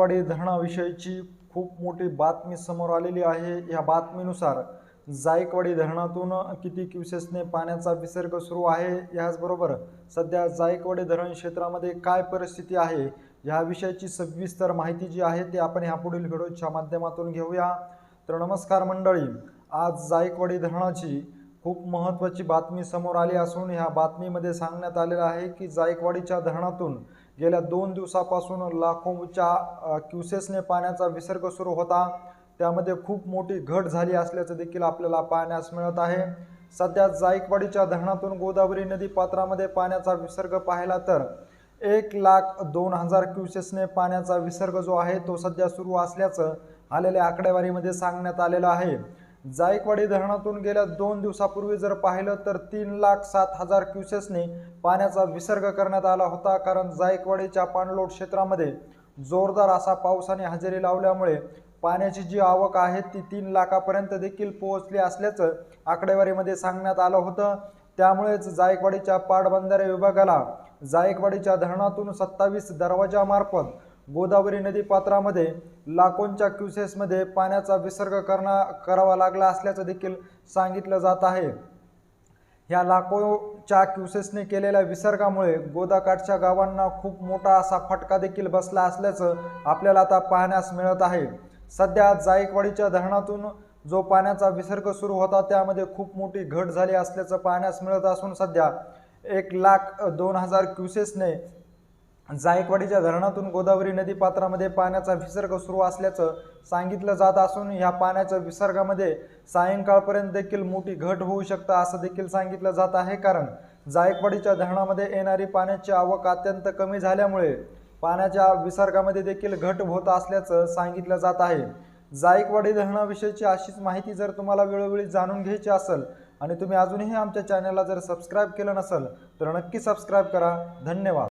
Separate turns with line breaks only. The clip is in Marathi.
जायकवाडी धरणाविषयीची खूप मोठी बातमी समोर आलेली आहे. या बातमीनुसार जायकवाडी धरणातून किती क्युसेसने पाण्याचा विसर्ग सुरू आहे याचबरोबर सध्या जायकवाडी धरण क्षेत्रामध्ये काय परिस्थिती आहे याविषयीची सविस्तर माहिती जी आहे ती आपण ह्या पुढील व्हिडिओच्या माध्यमातून घेऊया. तर नमस्कार मंडळी आज जायकवाडी धरणाची खूप महत्त्वाची बातमी समोर आली असून ह्या बातमीमध्ये सांगण्यात आलेलं आहे की जायकवाडीच्या धरणातून गेल्या दोन दिवसापासून लाखोच्या क्युसेसने पाण्याचा विसर्ग सुरू होता. त्यामध्ये खूप मोठी घट झाली असल्याचं देखील आपल्याला पाहण्यास मिळत आहे. सध्या जायकवाडीच्या धरणातून गोदावरी नदी पात्रामध्ये पाण्याचा विसर्ग पाहिला तर एक लाख दोन हजार क्युसेसने पाण्याचा विसर्ग जो आहे तो सध्या सुरू असल्याचं आलेल्या आकडेवारीमध्ये सांगण्यात आलेलं आहे. जायकवाडी धरणातून गेल्या दोन दिवसापूर्वी जर पाहिलं तर तीन लाख सात हजार क्युसेसने पाण्याचा विसर्ग करण्यात आला होता. कारण जायकवाडीच्या पाणलोट क्षेत्रामध्ये जोरदार असा पावसाने हजेरी लावल्यामुळे पाण्याची जी आवक आहे ती तीन लाखापर्यंत देखील पोहोचली असल्याचं आकडेवारीमध्ये सांगण्यात आलं होतं. त्यामुळेच जायकवाडीच्या पाटबंधारे विभागाला जायकवाडीच्या धरणातून सत्तावीस दरवाजामार्फत गोदावरी नदी पात्रामध्ये लाखोंच्या क्युसेसमध्ये पाण्याचा विसर्ग करणा करावा लागला असल्याचं देखील सांगितलं जात आहे. ह्या लाखोच्या क्युसेसने केलेल्या विसर्गामुळे गोदाकाठच्या गावांना खूप मोठा असा फटका देखील बसला असल्याचं आपल्याला आता पाहण्यास मिळत आहे. सध्या जायकवाडीच्या धरणातून जो पाण्याचा विसर्ग सुरू होता त्यामध्ये खूप मोठी घट झाली असल्याचं पाहण्यास मिळत असून सध्या एक लाख दोन हजार क्युसेसने जायकवाडीच्या धरणातून गोदावरी नदी पात्रामध्ये पाण्याचा विसर्ग सुरू असल्याचं सांगितलं जात असून ह्या पाण्याच्या विसर्गामध्ये सायंकाळपर्यंत देखील मोठी घट होऊ शकतं असं देखील सांगितलं जात आहे. कारण जायकवाडीच्या धरणामध्ये येणारी पाण्याची आवक अत्यंत कमी झाल्यामुळे पाण्याच्या विसर्गामध्ये देखील घट होत असल्याचं सांगितलं जात आहे. जायकवाडी धरणाविषयीची अशीच माहिती जर तुम्हाला वेळोवेळी जाणून घ्यायची असेल आणि तुम्ही अजूनही आमच्या चॅनलला जर सबस्क्राईब केलं नसेल तर नक्की सबस्क्राईब करा. धन्यवाद.